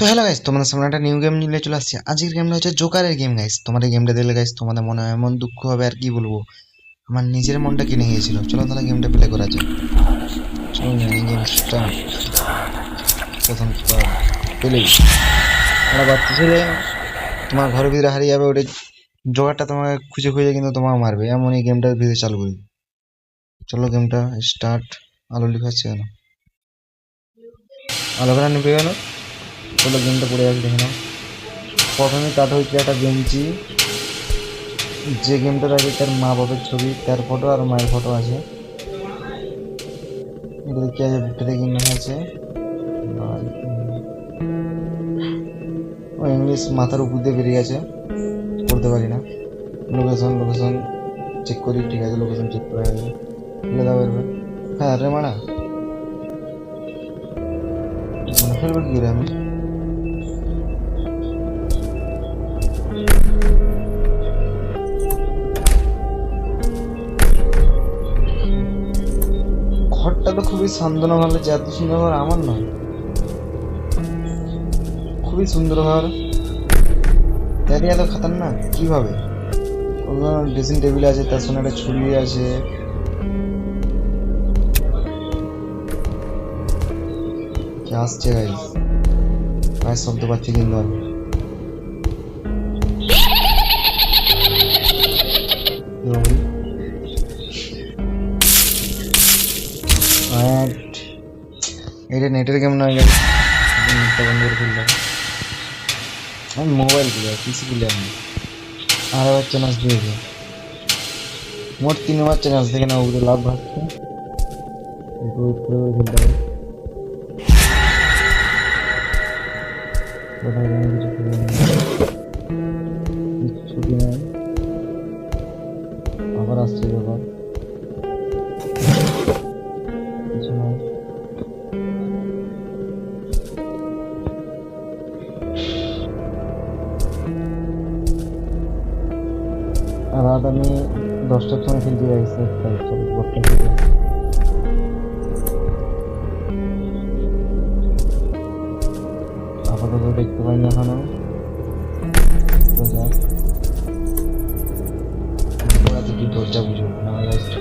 তো hello guys তোমাদের সামনে একটা নিউ গেম নিয়ে চলে আসছে। আজকের গেমটা হচ্ছে জোকারের গেম গাইস তোমাদের গেমটা দেখলে গাইস তোমাদের মনে হয় এমন দুঃখ হবে, আর কি বলব? আমার নিজের মনটা কিনে গিয়েছিল চলো তাহলে গেমটা প্লে করা যাক। চলো গেম স্টার্ট প্রথম পেলেই। আমরা বাচ্চা ছেলে তোমার ঘরের ভিতরে হারিয়ে যাবে, ওটা জোগাড়টা তোমাকে খুঁজে খুঁজে কিন্তু তোমাকে মারবে। এমন এই গেমটার ভিতরে চালু করি। চলো গেমটা স্টার্ট আলো লিখাচ্ছে কেন আলো কেন নিবে কেন চলো গেমটা পড়ে যাবে দেখে নাও। প্রথমে কাটা হয়েছে একটা বেঞ্চি যে গেমটা আছে তার মা বাবার ছবি, তার ফটো আর মায়ের ফটো আছে। কি আছে? ভিতরে লেখা আছে? ও ইংলিশ মাথার উপর দিয়ে বেরিয়ে গেছে। পড়তে পারি না। লোকেশন লোকেশন চেক করি, ঠিক আছে লোকেশন চেক করা গেছে দেওয়া পারবে হ্যাঁ রে মানে ফেলবে কি করে আমি? ঘরটা তো খুবই সান্ত্বনা ভালো যে এত সুন্দর ঘর আমার নয়। খুবই সুন্দর ঘর। তাই এত খাতারনাক কীভাবে? ড্রেসিং টেবিল আছে তার সঙ্গে একটা ছুরি আছে। কে আসছে গাইস পায়ের শব্দ পাচ্ছি কিন্তু আমি। এটা নেটের গেম না গেল নেটটা বন্ধ করে ফেললাম। আমি মোবাইল খুলে পিসি আমি। আর আবার চ্যানেল দিয়েছে মোট তিনবার চ্যানেল থেকে না ওগুলো লাভ ভাবছে। খেলতে হবে। আমি দশটার সময় দশটা থেকে আপাতত দেখতে পাই না এখনও কি দরজা বুঝো না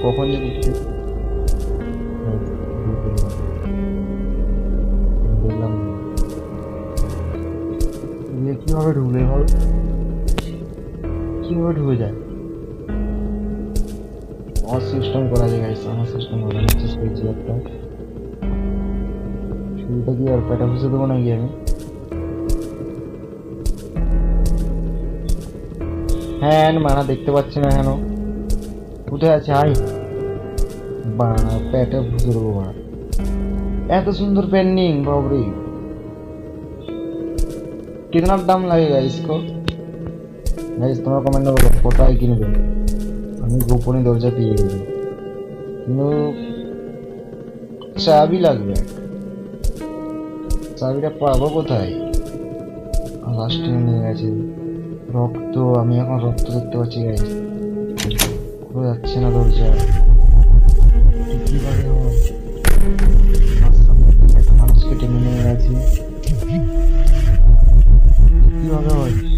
কখন যে না। এগুলো কীভাবে ঢুকলে বল? কীভাবে ঢুকে যায়? আমার সিস্টেম করা যায় গাইস আমার সিস্টেম করা চেষ্টা করছি একটা। শুরুটা কি আর পেটা ফুসে দেবো নাকি আমি? হ্যাঁ মানা দেখতে পাচ্ছি না কেন কোথায় আছে? আই বাড়া প্যাটা ভুজে দেবো বাড়া এত সুন্দর পেন্টিং বাবরে। कितना দাম लगेगा इसको गाइस তোমার कमेंट में बताओ फोटो आई আমি গোপনে দরজা পেয়ে গেছি কিন্তু চাবি লাগবে। চাবিটা পাবো কোথায়? লাস্টে নিয়ে গেছে। রক্ত, আমি এখন রক্ত দেখতে পাচ্ছি গাইস খুলে যাচ্ছে না দরজা। মানুষকে টেনে নিয়ে গেছে। কীভাবে হয়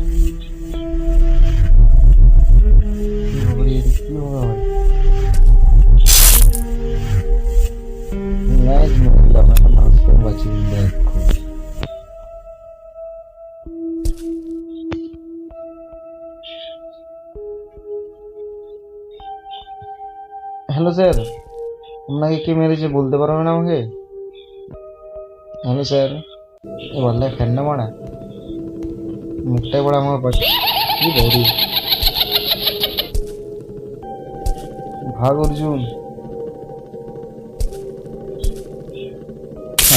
লাইট মহিলা একটা মানুষকে বাঁচিয়ে দেখো হ্যালো স্যার, আপনাকে কে মেরেছে বলতে পারবেন আমাকে? হ্যালো স্যার, এ বললে ফ্যান না মারা? মুখটাই বড় আমার পাশে। কি বৌদি? ভাগ অর্জুন।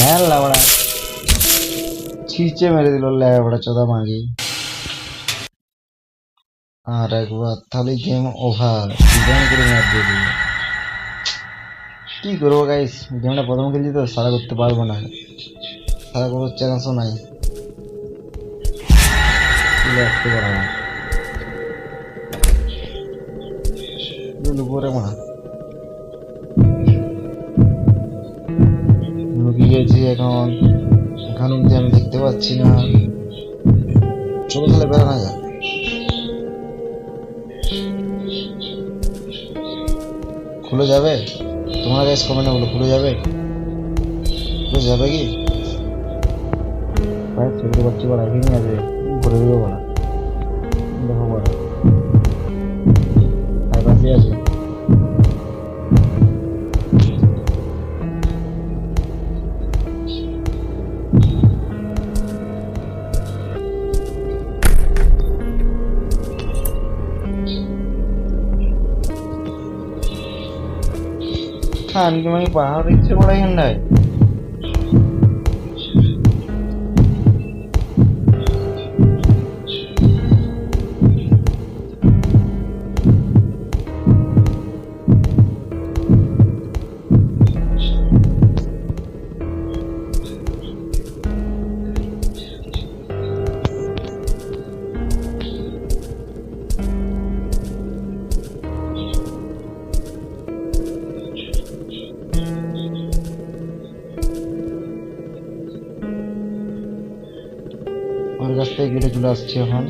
হ্যাঁ লাবড়া ছিঁচে মেরে দিল ল্যাবড়া চোদা মাগি। আর একবার তাহলে গেম ওভার ডিজাইন করে ম্যাচ দিয়ে দিল। কি করব গাইস গেমটা প্রথম খেলছি তো, সারা করতে পারব না। সারা করার চান্সও নাই। রাখতে পারব না। গেছি এখন। এখান অব্দি আমি দেখতে পাচ্ছি না। চলো তাহলে বেড়ানো যাক। খুলে যাবে? তোমরা গাইস কমেন্টে বলো? খুলে যাবে? খুলে যাবে কি? ঘুরে দেবো বলা। നൽകണമെങ്കിൽ ബാധിച്ചു കൂടെ ഉണ്ടായി গেটে চলে আসছি এখন।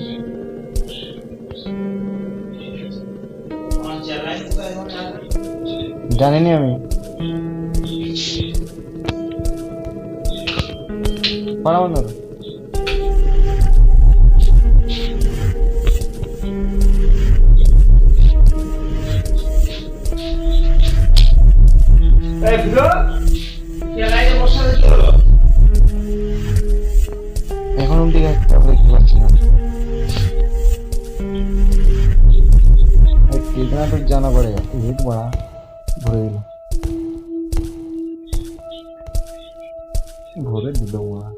জানিনি আমি। Hey, Let's! कितना तो जाना पड़ेगा एक बड़ा ভরে দিল ভরে দিল বড়া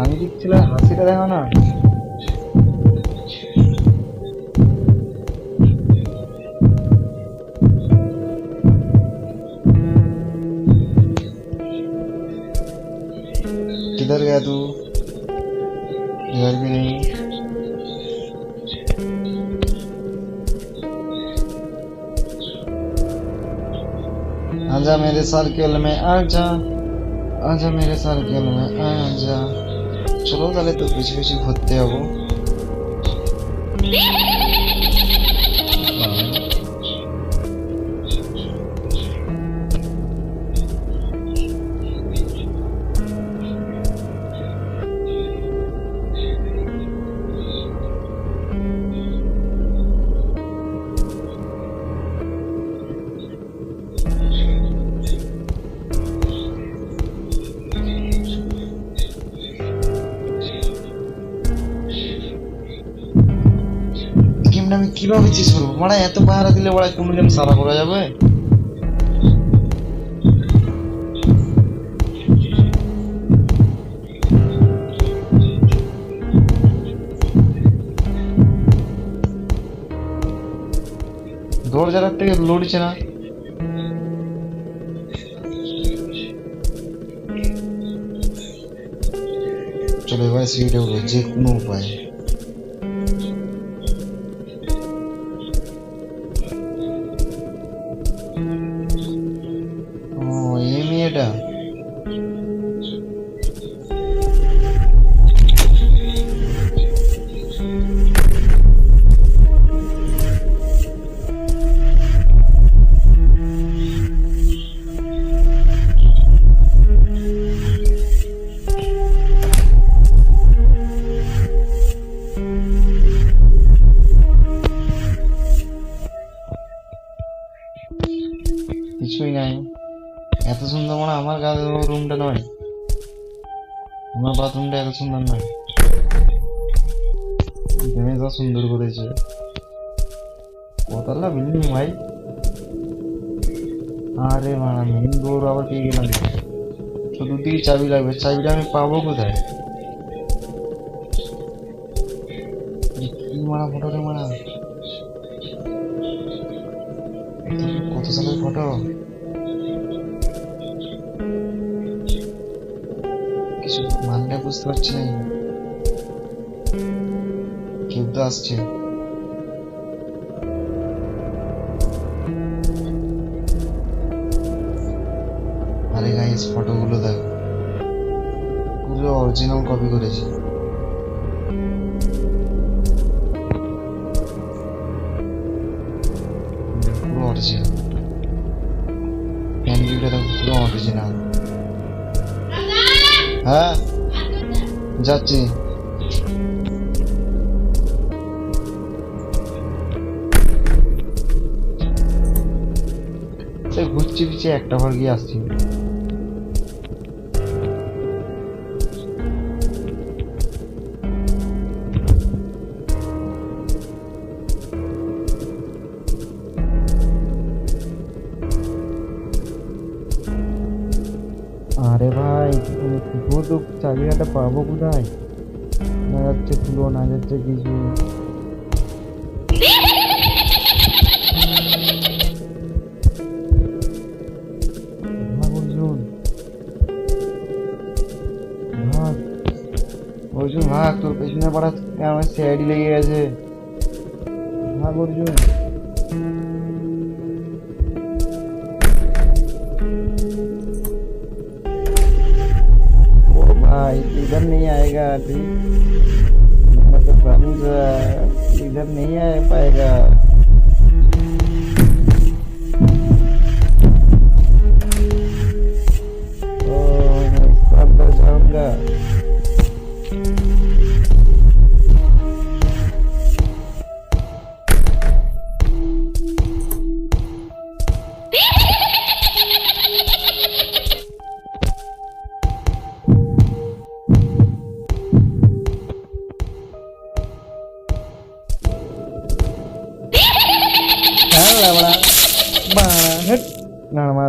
আমি দিচ্ছিল হাসিটা দেখো না किधर गया तू इधर भी नहीं आजा मेरे सर्कल में आजा आजा मेरे सर्कल में आजा চলো তাহলে তো বেশি বেশি ঘুরতে যাবো আমি কীভাবে চেস করব মানে এত পাহারা দিলে ওরা কোনো গেম সারা করা যাবে? দরজাটার থেকে লড়ছে না। চলো এবার সিঁড়িটা উঠবো যে কোনো উপায়। আমার বাথরুমটা এত সুন্দর তুমি তো সুন্দর করেছে কতলা বিল্ডিং ভাই আরে মারা মেন ডোর আবার পেয়ে গেলাম চতুর্দিকে চাবি লাগবে চাবিটা আমি পাবো কোথায় কি মারা ফটো রে মারা কত সালের ফটো বুঝতে পারছি না কেউ তো আসছে আরে গাইস ফটোগুলো দেখো। পুরো অরিজিনাল কপি করেছি। পুরো অরিজিনাল প্যান্ডেলটা দেখো, পুরো অরিজিনাল হ্যাঁ? যাচ্ছি। ঘুরছি পিছিয়ে একটা ঘর গিয়ে আসছি। कितना पड़ा क्या मैं सेड ले गया ऐसे? हाँ बोल जो ओ भाई, इधर नहीं आएगा अभी। मतलब बंद इधर नहीं आ पाएगा। Yeah.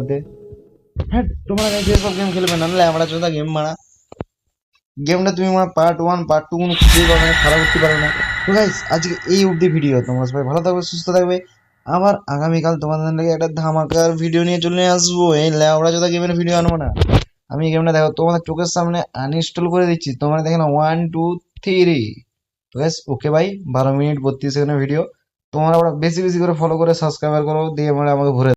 মারাতে হ্যাঁ তোমরা কাছে সব গেম খেলবে না ল্যাবড়া চোদা গেম মারা। গেমটা তুমি আমার পার্ট ওয়ান পার্ট টু কোনো কিছুই করবে না, খারাপ করতে পারবে না। তো গাইস আজকে এই অবধি ভিডিও তোমরা সবাই ভালো থাকবে, সুস্থ থাকবে। আবার আগামীকাল তোমাদের লাগে একটা ধামাকার ভিডিও নিয়ে চলে আসব। এই ল্যাবড়া চোদা গেমের ভিডিও আনব না। আমি গেমটা দেখো, তোমাদের চোখের সামনে আনইনস্টল করে দিচ্ছি। তোমরা দেখে না ওয়ান টু থ্রি তো ওকে ভাই বারো মিনিট বত্রিশ সেকেন্ডের ভিডিও তোমরা বেশি বেশি করে ফলো করে সাবস্ক্রাইবার করো, দিয়ে আমরা আমাকে ভরে